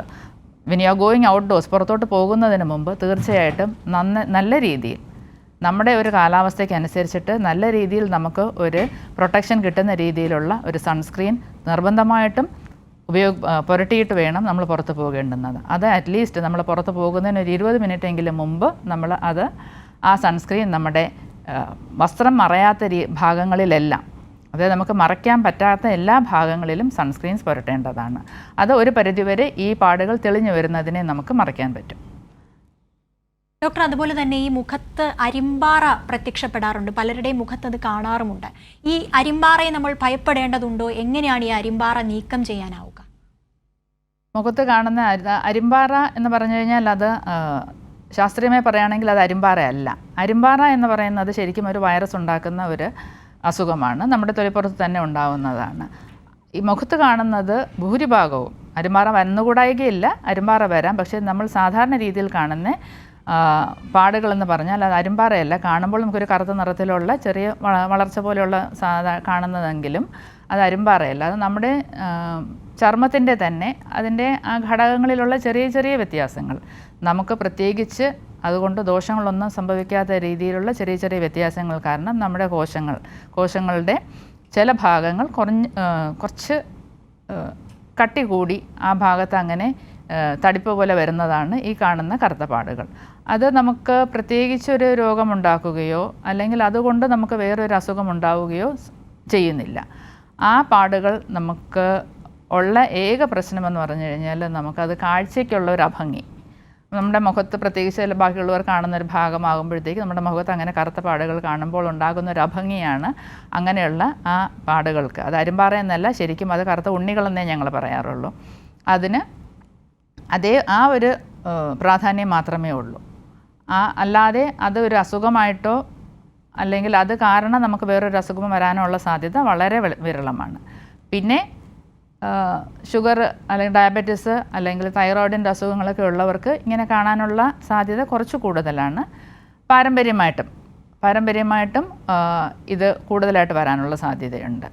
when you are going outdoors പുറത്തോട്ട് പോകുന്നതിന് മുമ്പ് തീർച്ചയായിട്ടും നന്ന നല്ല രീതിയിൽ നമ്മുടെ ഒരു കാലാവസ്ഥയ്ക്ക് അനുസരിച്ചിട്ട് നല്ല രീതിയിൽ നമുക്ക് ഒരു പ്രൊട്ടക്ഷൻ കിട്ടുന്ന രീതിയിലുള്ള ഒരു സൺസ്ക്രീൻ നിർബന്ധമായിട്ടും ഉപയോഗ പുരട്ടിയിട്ട് വേണം നമ്മൾ പുറത്ത് പോകേണ്ടുന്നത്. അത് അറ്റ്ലീസ്റ്റ് നമ്മൾ പുറത്ത് പോകുന്നതിന് ഒരു ഇരുപത് മിനിറ്റ് എങ്കിലും മുമ്പ് നമ്മൾ അത് ആ സൺസ്ക്രീൻ നമ്മുടെ വസ്ത്രം മറയാത്ത രീ ഭാഗങ്ങളിലെല്ലാം അതായത് നമുക്ക് മറയ്ക്കാൻ പറ്റാത്ത എല്ലാ ഭാഗങ്ങളിലും സൺസ്ക്രീൻസ് പുരട്ടേണ്ടതാണ്. അത് ഒരു പരിധിവരെ ഈ പാടുകൾ തെളിഞ്ഞു വരുന്നതിനെ നമുക്ക് മറയ്ക്കാൻ പറ്റും. ഡോക്ടർ അതുപോലെ തന്നെ ഈ മുഖത്ത് അരിമ്പാറ പ്രത്യക്ഷപ്പെടാറുണ്ട്. പലരുടെയും മുഖത്ത് അത് കാണാറുമുണ്ട്. ഈ അരിമ്പാറയെ നമ്മൾ ഭയപ്പെടേണ്ടതുണ്ടോ? എങ്ങനെയാണ് ഈ അരിമ്പാറ നീക്കം ചെയ്യാനാവുക മുഖത്ത് കാണുന്ന അരി- അരിമ്പാറ എന്ന് പറഞ്ഞു കഴിഞ്ഞാൽ അത് ശാസ്ത്രീയമായി പറയുകയാണെങ്കിൽ അത് അരിമ്പാറയല്ല. അരിമ്പാറ എന്ന് പറയുന്നത് ശരിക്കും ഒരു വൈറസ് ഉണ്ടാക്കുന്ന ഒരു അസുഖമാണ്. നമ്മുടെ തൊലിപ്പുറത്ത് തന്നെ ഉണ്ടാവുന്നതാണ്. ഈ മുഖത്ത് കാണുന്നത് ഭൂരിഭാഗവും അരിമ്പാറ വന്നുകൂടായികയില്ല അരിമ്പാറ വരാം. പക്ഷേ നമ്മൾ സാധാരണ രീതിയിൽ കാണുന്ന പാടുകളെന്ന് പറഞ്ഞാൽ അത് അരിമ്പാറയല്ല. കാണുമ്പോൾ നമുക്കൊരു കറുത്ത നിറത്തിലുള്ള ചെറിയ വളർച്ച പോലെയുള്ള സാധാ കാണുന്നതെങ്കിലും അത് അരിമ്പാറയല്ല. അത് നമ്മുടെ ചർമ്മത്തിന്റെ തന്നെ അതിന്റെ ആ ഘടകങ്ങളിലുള്ള ചെറിയ ചെറിയ വ്യത്യാസങ്ങൾ. നമുക്ക് പ്രത്യേകിച്ച് അതുകൊണ്ട് ദോഷങ്ങളൊന്നും സംഭവിക്കാത്ത രീതിയിലുള്ള ചെറിയ ചെറിയ വ്യത്യാസങ്ങൾ കാരണം നമ്മുടെ കോശങ്ങൾ കോശങ്ങളുടെ ചില ഭാഗങ്ങൾ കുറഞ്ഞ് കുറച്ച് കട്ടി കൂടി ആ ഭാഗത്ത് അങ്ങനെ തടിപ്പ് പോലെ വരുന്നതാണ് ഈ കാണുന്ന കറുത്തപ്പാടുകൾ അത് നമുക്ക് പ്രത്യേകിച്ച് ഒരു രോഗമുണ്ടാക്കുകയോ അല്ലെങ്കിൽ അതുകൊണ്ട് നമുക്ക് വേറൊരു അസുഖം ഉണ്ടാവുകയോ ചെയ്യുന്നില്ല. ആ പാടുകൾ നമുക്ക് ഉള്ള ഏക പ്രശ്നമെന്ന് പറഞ്ഞു കഴിഞ്ഞാൽ നമുക്കത് കാഴ്ചയ്ക്കുള്ള ഒരു അഭംഗി. നമ്മുടെ മുഖത്ത് പ്രത്യേകിച്ച് ചില ബാക്കിയുള്ളവർ കാണുന്ന ഒരു ഭാഗമാകുമ്പോഴത്തേക്ക് നമ്മുടെ മുഖത്ത് അങ്ങനെ കറുത്ത പാടുകൾ കാണുമ്പോൾ ഉണ്ടാകുന്ന ഒരു അഭംഗിയാണ് അങ്ങനെയുള്ള ആ പാടുകൾക്ക്. അത് അരുമ്പാറ എന്നല്ല ശരിക്കും അത് കറുത്ത ഉണ്ണികളെന്നേ ഞങ്ങൾ പറയാറുള്ളൂ. അതിന് അതേ ആ ഒരു പ്രാധാന്യം മാത്രമേ ഉള്ളൂ. ആ അല്ലാതെ അത് ഒരു അസുഖമായിട്ടോ അല്ലെങ്കിൽ അത് കാരണം നമുക്ക് വേറൊരു അസുഖം വരാനുള്ള സാധ്യത വളരെ വിരളമാണ്. പിന്നെ ഷുഗർ അല്ലെങ്കിൽ ഡയബറ്റിസ് അല്ലെങ്കിൽ തൈറോയിഡിന്റെ അസുഖങ്ങളൊക്കെ ഉള്ളവർക്ക് ഇങ്ങനെ കാണാനുള്ള സാധ്യത കുറച്ച് കൂടുതലാണ്. പാരമ്പര്യമായിട്ടും പാരമ്പര്യമായിട്ടും ഇത് കൂടുതലായിട്ട് വരാനുള്ള സാധ്യതയുണ്ട്.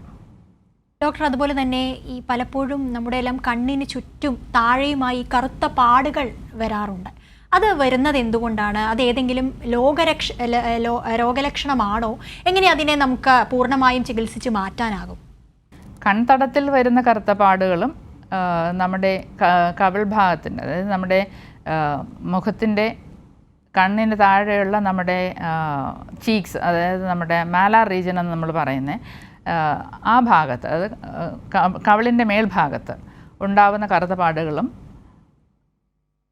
ഡോക്ടർ അതുപോലെ തന്നെ ഈ പലപ്പോഴും നമ്മുടെ എല്ലാം കണ്ണിന് ചുറ്റും താഴെയുമായി കറുത്ത പാടുകൾ വരാറുണ്ട്. അത് വരുന്നത് എന്തുകൊണ്ടാണ്? അത് ഏതെങ്കിലും ലോകരക്ഷ രോഗലക്ഷണമാണോ? എങ്ങനെ അതിനെ നമുക്ക് പൂർണമായും ചികിത്സിച്ച് മാറ്റാനാകും? കൺതടത്തിൽ വരുന്ന കറുത്ത പാടുകളും നമ്മുടെ കവിൾ ഭാഗത്തിന്റെ അതായത് നമ്മുടെ മുഖത്തിന്റെ കണ്ണിന് താഴെയുള്ള നമ്മുടെ ചീക്സ് അതായത് നമ്മുടെ മാലാർ റീജിയൻ എന്ന് നമ്മൾ പറയുന്നത് ആ ഭാഗത്ത് അത് കവിളിന്റെ മേൽഭാഗത്ത് ഉണ്ടാവുന്ന കറുത്ത പാടുകളും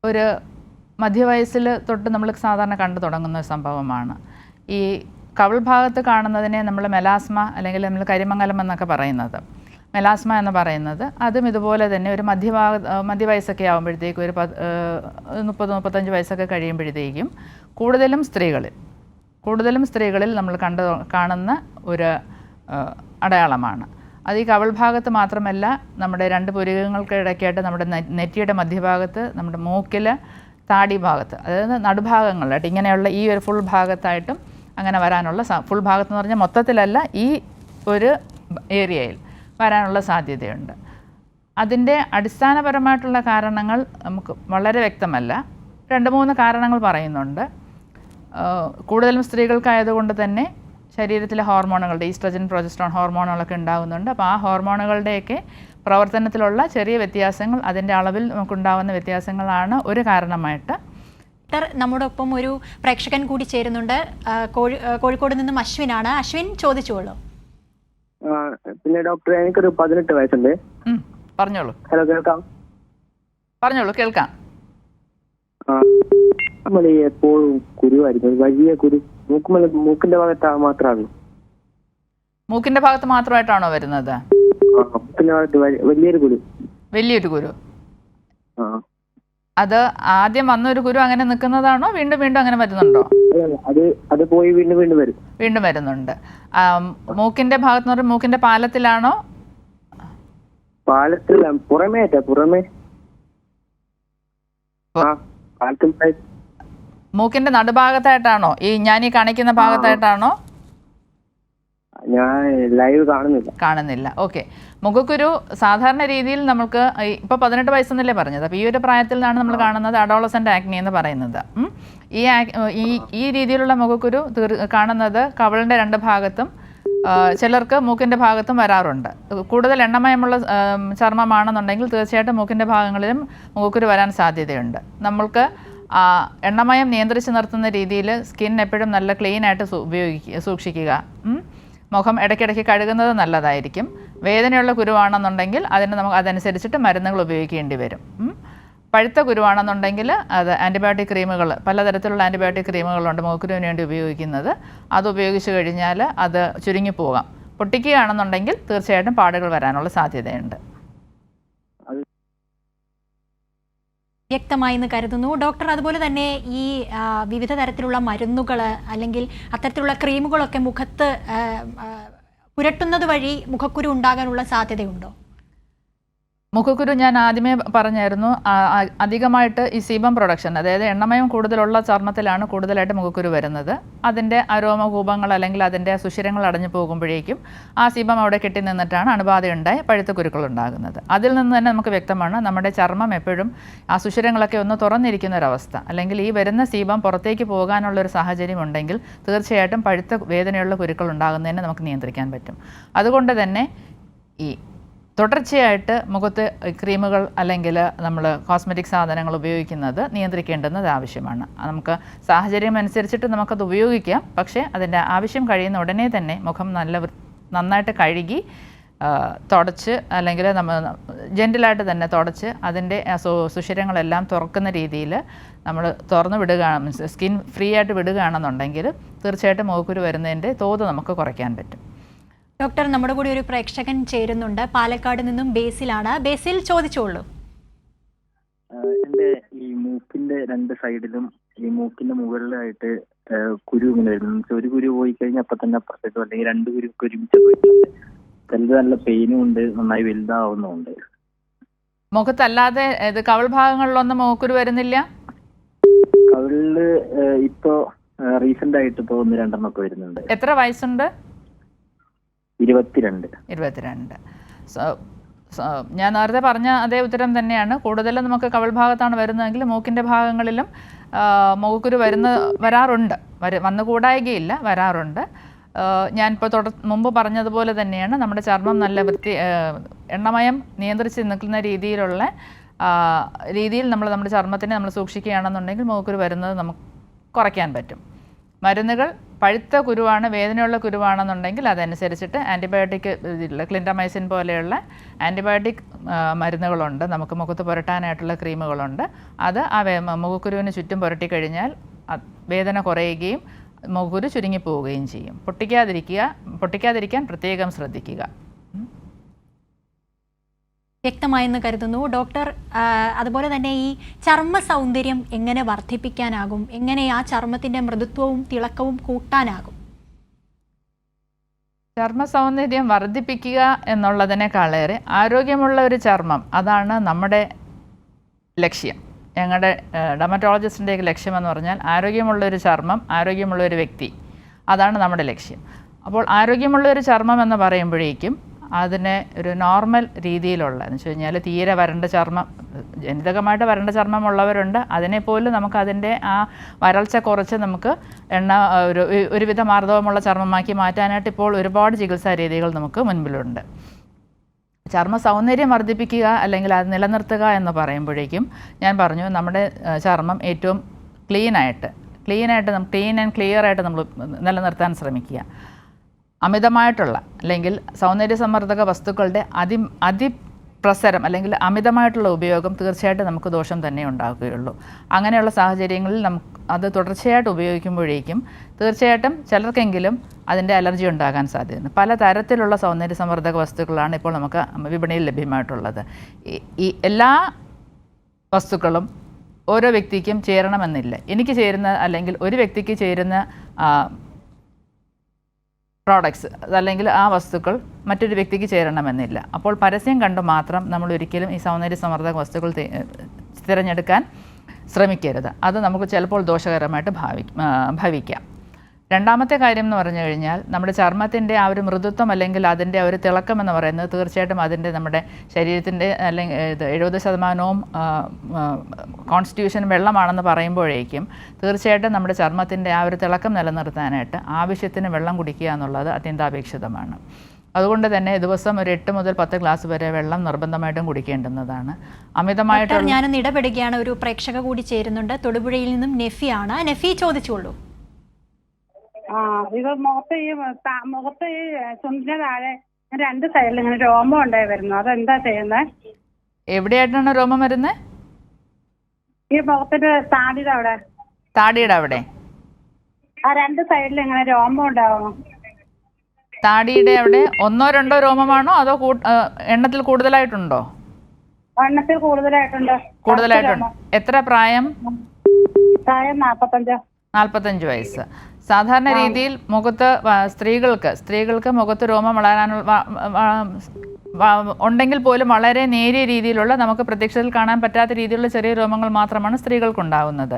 ഒരു മധ്യവയസ്സിൽ തൊട്ട് നമ്മൾ സാധാരണ കണ്ടു തുടങ്ങുന്ന ഒരു സംഭവമാണ്. ഈ കവിൾ ഭാഗത്ത് കാണുന്നതിനെ നമ്മൾ മെലാസ്മ അല്ലെങ്കിൽ നമ്മൾ കരിമംഗലം എന്നൊക്കെ പറയുന്നത്. മെലാസ്മ എന്ന് പറയുന്നത് അതും ഇതുപോലെ തന്നെ ഒരു മധ്യഭാഗ മധ്യവയസ്സൊക്കെ ആകുമ്പോഴത്തേക്കും ഒരു പത് മുപ്പത് മുപ്പത്തഞ്ച് വയസ്സൊക്കെ കഴിയുമ്പോഴത്തേക്കും കൂടുതലും സ്ത്രീകളിൽ കൂടുതലും സ്ത്രീകളിൽ നമ്മൾ കണ്ട് കാണുന്ന ഒരു അടയാളമാണ്. അത് ഈ കവൾ ഭാഗത്ത് മാത്രമല്ല നമ്മുടെ രണ്ട് പുരികങ്ങൾക്ക് ഇടയ്ക്കായിട്ട് നമ്മുടെ നെറ്റിയുടെ മധ്യഭാഗത്ത് നമ്മുടെ മൂക്കിൽ താടി ഭാഗത്ത് അതായത് നടുഭാഗങ്ങളിലായിട്ട് ഇങ്ങനെയുള്ള ഈ ഒരു ഫുൾ ഭാഗത്തായിട്ടും അങ്ങനെ വരാനുള്ള ഫുൾ ഭാഗത്ത് പറഞ്ഞാൽ മൊത്തത്തിലല്ല ഈ ഒരു ഏരിയയിൽ വരാനുള്ള സാധ്യതയുണ്ട്. അതിന്റെ അടിസ്ഥാനപരമായിട്ടുള്ള കാരണങ്ങൾ നമുക്ക് വളരെ വ്യക്തമല്ല. രണ്ട് മൂന്ന് കാരണങ്ങൾ പറയുന്നുണ്ട്. കൂടുതലും സ്ത്രീകൾക്കായതുകൊണ്ട് തന്നെ ശരീരത്തിലെ ഹോർമോണുകളുടെ ഈസ്ട്രജൻ പ്രൊജസ്ട്രോൺ ഹോർമോണുകളൊക്കെ ഉണ്ടാകുന്നുണ്ട് അപ്പോൾ ആ ഹോർമോണുകളുടെയൊക്കെ പ്രവർത്തനത്തിലുള്ള ചെറിയ വ്യത്യാസങ്ങൾ അതിന്റെ അളവിൽ നമുക്കുണ്ടാകുന്ന വ്യത്യാസങ്ങളാണ് ഒരു കാരണമായിട്ട് ഡോക്ടർ നമ്മുടെ ഒപ്പം ഒരു പ്രേക്ഷകൻ കൂടി ചേരുന്നുണ്ട്. കോഴിക്കോട് നിന്നും അശ്വിനാണ്. അശ്വിൻ ചോദിച്ചോളൂ. പിന്നെ ഡോക്ടർ എനിക്കൊരു പതിനെട്ട് വയസ്സുണ്ട്. പറഞ്ഞോളൂ. ഹലോ കേൾക്കാം? പറഞ്ഞോളൂ കേൾക്കാം. നമ്മൾ എപ്പോഴും കുരുവായിരിക്കും. വലിയ കുരു മൂക്കുമല മൂക്കിന്റെ ഭാഗത്ത് മാത്രമാണ് മൂക്കിന്റെ ഭാഗത്ത് മാത്രമായിട്ടാണോ വരുന്നത്? മൂക്കിന്റെ ഭാഗത്ത് വലി- വലിയൊരു കുരു. വലിയൊരു കുരു. ആ. അത് ആദ്യം വന്ന ഒരു കുരു അങ്ങനെ നിൽക്കുന്നതാണോ? വീണ്ടും വീണ്ടും അങ്ങനെ വരുന്നുണ്ടോ? അത് അത് പോയി വീണ്ടും വീണ്ടും വരും. വീണ്ടും വരുന്നുണ്ട്. മൂക്കിന്റെ ഭാഗത്ത് മൂക്കിന്റെ പാലത്തിലാണോ? പുറമേ പുറമേ. മൂക്കിന്റെ നടുഭാഗത്തായിട്ടാണോ? ഈ ഞാൻ ഈ കാണിക്കുന്ന ഭാഗത്തായിട്ടാണോ? ഞാൻ ലൈവ് കാണുന്നില്ല. കാണുന്നില്ല. ഓക്കെ മുഖക്കുരു സാധാരണ രീതിയിൽ നമുക്ക് ഇപ്പൊ പതിനെട്ട് വയസ്സെന്നല്ലേ പറഞ്ഞത്. അപ്പൊ ഈ ഒരു പ്രായത്തിൽ നിന്നാണ് നമ്മൾ കാണുന്നത് അഡോളസന്റ് ആക്നി എന്ന് പറയുന്നത്. ഈ ഈ ഈ രീതിയിലുള്ള മുഖക്കുരു കാണുന്നത് കവളിന്റെ രണ്ട് ഭാഗത്തും ചിലർക്ക് മൂക്കിന്റെ ഭാഗത്തും വരാറുണ്ട്. കൂടുതൽ എണ്ണമയമുള്ള ചർമ്മമാണെന്നുണ്ടെങ്കിൽ തീർച്ചയായിട്ടും മൂക്കിന്റെ ഭാഗങ്ങളിലും മുഖക്കുരു വരാൻ സാധ്യതയുണ്ട്. നമ്മൾക്ക് എണ്ണമയം നിയന്ത്രിച്ച് നിർത്തുന്ന രീതിയിൽ സ്കിൻ എപ്പോഴും നല്ല ക്ലീൻ ആയിട്ട് ഉപയോഗിക്കുക സൂക്ഷിക്കുക. മുഖം ഇടയ്ക്കിടയ്ക്ക് കഴുകുന്നത് നല്ലതായിരിക്കും. വേദനയുള്ള കുരുവാണെന്നുണ്ടെങ്കിൽ അതിന് നമുക്ക് അതനുസരിച്ചിട്ട് മരുന്നുകൾ ഉപയോഗിക്കേണ്ടി വരും. പഴുത്ത കുരുവാണെന്നുണ്ടെങ്കിൽ അത് ആന്റിബയോട്ടിക് ക്രീമുകൾ പലതരത്തിലുള്ള ആന്റിബയോട്ടിക് ക്രീമുകളുണ്ട് മുഖക്കുരുവിന് വേണ്ടി ഉപയോഗിക്കുന്നത്. അത് ഉപയോഗിച്ച് കഴിഞ്ഞാൽ അത് ചുരുങ്ങിപ്പോകാം. പൊട്ടിക്കുകയാണെന്നുണ്ടെങ്കിൽ തീർച്ചയായിട്ടും പാടുകൾ വരാനുള്ള സാധ്യതയുണ്ട്. വ്യക്തമായി എന്ന് കരുതുന്നു. ഡോക്ടർ അതുപോലെ തന്നെ ഈ വിവിധ തരത്തിലുള്ള മരുന്നുകൾ അല്ലെങ്കിൽ അത്തരത്തിലുള്ള ക്രീമുകളൊക്കെ മുഖത്ത് പുരട്ടുന്നത് വഴി മുഖക്കുരു ഉണ്ടാകാനുള്ള സാധ്യതയുണ്ടോ? മുഖക്കുരു ഞാൻ ആദ്യമേ പറഞ്ഞായിരുന്നു അധികമായിട്ട് ഈ സീബം പ്രൊഡക്ഷൻ അതായത് എണ്ണമയം കൂടുതലുള്ള ചർമ്മത്തിലാണ് കൂടുതലായിട്ട് മുഖക്കുരു വരുന്നത്. അതിന്റെ അരോമകൂപങ്ങൾ അല്ലെങ്കിൽ അതിന്റെ സുഷിരങ്ങൾ അടഞ്ഞു പോകുമ്പോഴേക്കും ആ സീബം അവിടെ കെട്ടി നിന്നിട്ടാണ് അണുബാധയുണ്ടായി പഴുത്ത കുരുക്കൾ ഉണ്ടാകുന്നത് അതിൽ നിന്ന് തന്നെ നമുക്ക് വ്യക്തമാണ് നമ്മുടെ ചർമ്മം എപ്പോഴും ആ സുഷിരങ്ങളൊക്കെ ഒന്ന് തുറന്നിരിക്കുന്ന ഒരവസ്ഥ അല്ലെങ്കിൽ ഈ വരുന്ന സീബം പുറത്തേക്ക് പോകാനുള്ള ഒരു സാഹചര്യം ഉണ്ടെങ്കിൽ തീർച്ചയായിട്ടും പഴുത്ത വേദനയുള്ള കുരുക്കൾ ഉണ്ടാകുന്നതിനെ നമുക്ക് നിയന്ത്രിക്കാൻ പറ്റും. അതുകൊണ്ട് തന്നെ ഈ തുടർച്ചയായിട്ട് മുഖത്ത് ക്രീമുകൾ അല്ലെങ്കിൽ നമ്മൾ കോസ്മെറ്റിക് സാധനങ്ങൾ ഉപയോഗിക്കുന്നത് നിയന്ത്രിക്കേണ്ടുന്നത് ആവശ്യമാണ്. നമുക്ക് സാഹചര്യം അനുസരിച്ചിട്ട് നമുക്കത് ഉപയോഗിക്കാം. പക്ഷേ അതിന്റെ ആവശ്യം കഴിയുന്ന ഉടനെ തന്നെ മുഖം നല്ല നന്നായിട്ട് കഴുകി തുടച്ച് അല്ലെങ്കിൽ നമ്മൾ ജെന്റിലായിട്ട് തന്നെ തുടച്ച് അതിന്റെ സുഷിരങ്ങളെല്ലാം തുറക്കുന്ന രീതിയിൽ നമ്മൾ തുറന്ന് വിടുകയാണ് സ്കിൻ ഫ്രീ ആയിട്ട് വിടുകയാണെന്നുണ്ടെങ്കിൽ തീർച്ചയായിട്ടും മുഖക്കുരു വരുന്നതിന്റെ തോത് നമുക്ക് കുറയ്ക്കാൻ പറ്റും. ഡോക്ടർ നമ്മുടെ കൂടെ ഒരു പ്രേക്ഷകൻ ചേരുന്നുണ്ട്. പാലക്കാട് നിന്നും ബേസിലാണ്. ബേസിൽ ചോദിച്ചോളൂ. എന്റെ ഈ മൂക്കിന്റെ രണ്ട് സൈഡിലും ഈ മൂക്കിന്റെ മുകളിലായിട്ട് കുരു ഇങ്ങനെ വരുന്നു. എന്ന് ഒരു കുരു പോയി കഴിഞ്ഞാൽ അപ്പൊ തന്നെ അപ്പുറത്തേക്കും അല്ലെങ്കിൽ രണ്ട് കുരു ഒരുമിച്ച് പോയിട്ടുണ്ട്. ചിലത് നല്ല പെയിനും ഉണ്ട് നന്നായി വലുതാവുന്നുണ്ട് മുഖത്തല്ലാതെ ഇത് കവൾ ഭാഗങ്ങളിലൊന്നും മൂക്കുരു വരുന്നില്ല? കവിളിൽ ഇപ്പോ ഇപ്പൊ റീസെന്റ് ആയിട്ട് ഇപ്പൊ ഒന്ന് രണ്ടെണ്ണൊക്കെ വരുന്നുണ്ട്. എത്ര വയസ്സുണ്ട്? ഇരുപത്തിരണ്ട്. ഇരുപത്തിരണ്ട്. ഞാൻ നേരത്തെ പറഞ്ഞ അതേ ഉത്തരം തന്നെയാണ്. കൂടുതലും നമുക്ക് കവൾ ഭാഗത്താണ് വരുന്നതെങ്കിൽ മൂക്കിന്റെ ഭാഗങ്ങളിലും മുഖക്കുരു വരുന്ന വരാറുണ്ട്. വര വന്നുകൂടായികയില്ല വരാറുണ്ട്. ഞാൻ ഞാനിപ്പോൾ തുടർ മുമ്പ് പറഞ്ഞതുപോലെ തന്നെയാണ്. നമ്മുടെ ചർമ്മം നല്ല വൃത്തി എണ്ണമയം നിയന്ത്രിച്ച് നിൽക്കുന്ന രീതിയിലുള്ള രീതിയിൽ നമ്മൾ നമ്മുടെ ചർമ്മത്തിനെ നമ്മൾ സൂക്ഷിക്കുകയാണെന്നുണ്ടെങ്കിൽ മുഖക്കുരു വരുന്നത് നമുക്ക് കുറയ്ക്കാൻ പറ്റും. മരുന്നുകൾ പഴുത്ത കുരുവാണ് വേദനയുള്ള കുരുവാണെന്നുണ്ടെങ്കിൽ അതനുസരിച്ചിട്ട് ആന്റിബയോട്ടിക് ഇതിലുള്ള ക്ലിൻഡമൈസിൻ പോലെയുള്ള ആന്റിബയോട്ടിക് മരുന്നുകളുണ്ട്. നമുക്ക് മുഖത്ത് പുരട്ടാനായിട്ടുള്ള ക്രീമുകളുണ്ട്. അത് ആ മുഖക്കുരുവിന് ചുറ്റും പുരട്ടി കഴിഞ്ഞാൽ വേദന കുറയുകയും മുഖക്കുരു ചുരുങ്ങിപ്പോവുകയും ചെയ്യും. പൊട്ടിക്കാതിരിക്കുക പൊട്ടിക്കാതിരിക്കാൻ പ്രത്യേകം ശ്രദ്ധിക്കുക. വ്യക്തമായെന്ന് കരുതുന്നു. ഡോക്ടർ അതുപോലെ തന്നെ ഈ ചർമ്മ സൗന്ദര്യം എങ്ങനെ വർദ്ധിപ്പിക്കാനാകും? എങ്ങനെ ആ ചർമ്മത്തിന്റെ മൃദുത്വവും തിളക്കവും കൂട്ടാനാകും? ചർമ്മ സൗന്ദര്യം വർദ്ധിപ്പിക്കുക എന്നുള്ളതിനേക്കാളേറെ ആരോഗ്യമുള്ള ഒരു ചർമ്മം അതാണ് നമ്മുടെ ലക്ഷ്യം. ഞങ്ങളുടെ ഡെമറ്റോളജിസ്റ്റിന്റെ ലക്ഷ്യം എന്ന് പറഞ്ഞാൽ ആരോഗ്യമുള്ള ഒരു ചർമ്മം ആരോഗ്യമുള്ള ഒരു വ്യക്തി. അതാണ് നമ്മുടെ ലക്ഷ്യം. അപ്പോൾ ആരോഗ്യമുള്ള ഒരു ചർമ്മം എന്ന് പറയുമ്പോഴേക്കും അതിനെ ഒരു നോർമൽ രീതിയിലുള്ള എന്ന് വെച്ച് കഴിഞ്ഞാൽ തീരെ വരണ്ട ചർമ്മം ജനിതകമായിട്ട് വരണ്ട ചർമ്മമുള്ളവരുണ്ട്. അതിനെപ്പോലും നമുക്ക് അതിന്റെ ആ വരൾച്ച കുറച്ച് നമുക്ക് എണ്ണ ഒരു ഒരുവിധ മാർദ്ദവമുള്ള ചർമ്മമാക്കി മാറ്റാനായിട്ട് ഇപ്പോൾ ഒരുപാട് ചികിത്സാ രീതികൾ നമുക്ക് മുൻപിലുണ്ട്. ചർമ്മ സൗന്ദര്യം വർദ്ധിപ്പിക്കുക അല്ലെങ്കിൽ അത് നിലനിർത്തുക എന്ന് പറയുമ്പോഴേക്കും ഞാൻ പറഞ്ഞു നമ്മുടെ ചർമ്മം ഏറ്റവും ക്ലീനായിട്ട് ക്ലീനായിട്ട് നമുക്ക് ക്ലീൻ ആൻഡ് ക്ലിയർ ആയിട്ട് നമ്മൾ നിലനിർത്താൻ ശ്രമിക്കുക. അമിതമായിട്ടുള്ള അല്ലെങ്കിൽ സൗന്ദര്യ സമ്മർദ്ദക വസ്തുക്കളുടെ അതി അതിപ്രസരം അല്ലെങ്കിൽ അമിതമായിട്ടുള്ള ഉപയോഗം തീർച്ചയായിട്ടും നമുക്ക് ദോഷം തന്നെ ഉണ്ടാക്കുകയുള്ളൂ അങ്ങനെയുള്ള സാഹചര്യങ്ങളിൽ നമുക്ക് അത് തുടർച്ചയായിട്ട് ഉപയോഗിക്കുമ്പോഴേക്കും തീർച്ചയായിട്ടും ചിലർക്കെങ്കിലും അതിന്റെ അലർജി ഉണ്ടാകാൻ സാധ്യതയുണ്ട്. പല തരത്തിലുള്ള സൗന്ദര്യ സമ്മർദ്ദക വസ്തുക്കളാണ് ഇപ്പോൾ നമുക്ക് വിപണിയിൽ ലഭ്യമായിട്ടുള്ളത്. ഈ- എല്ലാ വസ്തുക്കളും ഓരോ വ്യക്തിക്കും ചേരണമെന്നില്ല. എനിക്ക് ചേരുന്ന അല്ലെങ്കിൽ ഒരു വ്യക്തിക്ക് ചേരുന്ന പ്രോഡക്ട്സ് അതല്ലെങ്കിൽ ആ വസ്തുക്കൾ മറ്റൊരു വ്യക്തിക്ക് ചേരണമെന്നില്ല. അപ്പോൾ പരസ്യം കണ്ട് മാത്രം നമ്മൾ ഒരിക്കലും ഈ സൗന്ദര്യ സമ്മർദ്ദക വസ്തുക്കൾ തിരഞ്ഞെടുക്കാൻ ശ്രമിക്കരുത്. അത് നമുക്ക് ചിലപ്പോൾ ദോഷകരമായിട്ട് ഭാവി ഭവിക്കാം. രണ്ടാമത്തെ കാര്യം എന്ന് പറഞ്ഞു കഴിഞ്ഞാൽ നമ്മുടെ ചർമ്മത്തിന്റെ ആ ഒരു മൃദുത്വം അല്ലെങ്കിൽ അതിന്റെ ഒരു തിളക്കം എന്ന് പറയുന്നത് തീർച്ചയായിട്ടും അതിന്റെ നമ്മുടെ ശരീരത്തിന്റെ അല്ലെങ്കിൽ ഇത് എഴുപത് ശതമാനവും കോൺസ്റ്റിറ്റ്യൂഷൻ വെള്ളമാണെന്ന് പറയുമ്പോഴേക്കും തീർച്ചയായിട്ടും നമ്മുടെ ചർമ്മത്തിന്റെ ആ ഒരു തിളക്കം നിലനിർത്താനായിട്ട് ആവശ്യത്തിന് വെള്ളം കുടിക്കുക എന്നുള്ളത് അത്യന്താപേക്ഷിതമാണ്. അതുകൊണ്ട് തന്നെ ദിവസം ഒരു എട്ട് മുതൽ പത്ത് ഗ്ലാസ് വരെ വെള്ളം നിർബന്ധമായിട്ടും കുടിക്കേണ്ടുന്നതാണ്. അമിതമായിട്ട് ഞാനൊന്ന് ഇടപെടുകയാണ്. ഒരു പ്രേക്ഷക കൂടി ചേരുന്നുണ്ട്. തൊടുപുഴയിൽ നിന്നും നെഫിയാണ്. നെഫി ചോദിച്ചോളൂ ആ ഇത് മുഖത്ത് ഈ മുഖത്ത് ഈ ചുണ്ടിന് താഴെ രണ്ട് സൈഡിൽ ഇങ്ങനെ രോമം ഉണ്ടായി വരുന്നു. അതെന്താ ചെയ്യുന്നത് എവിടെയായിട്ടാണ് രോമം വരുന്നത് ഈ മുഖത്തിന്റെ താടിയുടെ അവിടെ. താടിയുടെ അവിടെ. ആ രണ്ട് സൈഡിൽ ഇങ്ങനെ രോമം ഉണ്ടാവും താടിയുടെ അവിടെ ഒന്നോ രണ്ടോ രോമമാണോ? അതോ എണ്ണത്തിൽ കൂടുതലായിട്ടുണ്ടോ? എണ്ണത്തിൽ കൂടുതലായിട്ടുണ്ട്. കൂടുതലായിട്ടുണ്ട്. എത്ര പ്രായം? പ്രായം നാപ്പത്തഞ്ച്. നാൽപ്പത്തഞ്ച് വയസ്സ്. സാധാരണ രീതിയിൽ മുഖത്ത് സ്ത്രീകൾക്ക് സ്ത്രീകൾക്ക് മുഖത്ത് രോമം വളരാനുള്ള ഉണ്ടെങ്കിൽ പോലും വളരെ നേരിയ രീതിയിലുള്ള നമുക്ക് പ്രത്യക്ഷത്തിൽ കാണാൻ പറ്റാത്ത രീതിയിലുള്ള ചെറിയ രോമങ്ങൾ മാത്രമാണ് സ്ത്രീകൾക്കുണ്ടാവുന്നത്.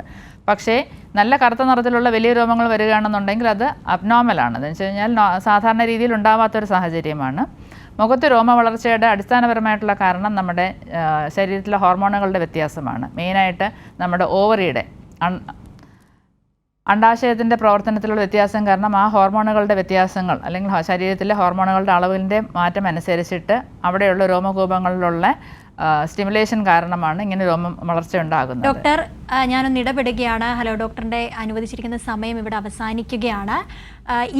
പക്ഷേ നല്ല കറുത്ത നിറത്തിലുള്ള വലിയ രോമങ്ങൾ വരികയാണെന്നുണ്ടെങ്കിൽ അത് അബ്നോർമലാണ് എന്ന് വെച്ച് കഴിഞ്ഞാൽ സാധാരണ രീതിയിൽ ഉണ്ടാവാത്തൊരു സാഹചര്യമാണ്. മുഖത്ത് രോമ വളർച്ചയുടെ അടിസ്ഥാനപരമായിട്ടുള്ള കാരണം നമ്മുടെ ശരീരത്തിലെ ഹോർമോണുകളുടെ വ്യത്യാസമാണ്. മെയിനായിട്ട് നമ്മുടെ ഓവറിയുടെ അണ്ടാശയത്തിന്റെ പ്രവർത്തനത്തിലുള്ള വ്യത്യാസം കാരണം ആ ഹോർമോണുകളുടെ വ്യത്യാസങ്ങൾ അല്ലെങ്കിൽ ശരീരത്തിലെ ഹോർമോണുകളുടെ അളവിന്റെ മാറ്റം അനുസരിച്ചിട്ട് അവിടെയുള്ള രോമകൂപങ്ങളിലുള്ള സ്റ്റിമുലേഷൻ കാരണമാണ് ഇങ്ങനെ രോമം വളർച്ച ഉണ്ടാകുന്നത്. ഡോക്ടർ ഞാനൊന്ന് ഇടപെടുകയാണ്. ഹലോ ഡോക്ടറിന്റെ അനുവദിച്ചിരിക്കുന്ന സമയം ഇവിടെ അവസാനിക്കുകയാണ്.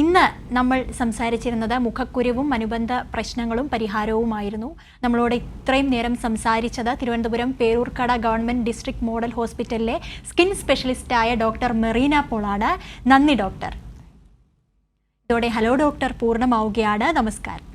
ഇന്ന് നമ്മൾ സംസാരിച്ചിരുന്നത് മുഖക്കുരുവും അനുബന്ധ പ്രശ്നങ്ങളും പരിഹാരവുമായിരുന്നു. നമ്മളോട് ഇത്രയും നേരം സംസാരിച്ചത് Thiruvananthapuram Peroorkada government district model ഹോസ്പിറ്റലിലെ സ്കിൻ സ്പെഷ്യലിസ്റ്റായ ഡോക്ടർ മെറീന പോളാണ്. നന്ദി ഡോക്ടർ. ഇതോടെ ഹലോ ഡോക്ടർ പൂർണമാവുകയാണ്. നമസ്കാരം.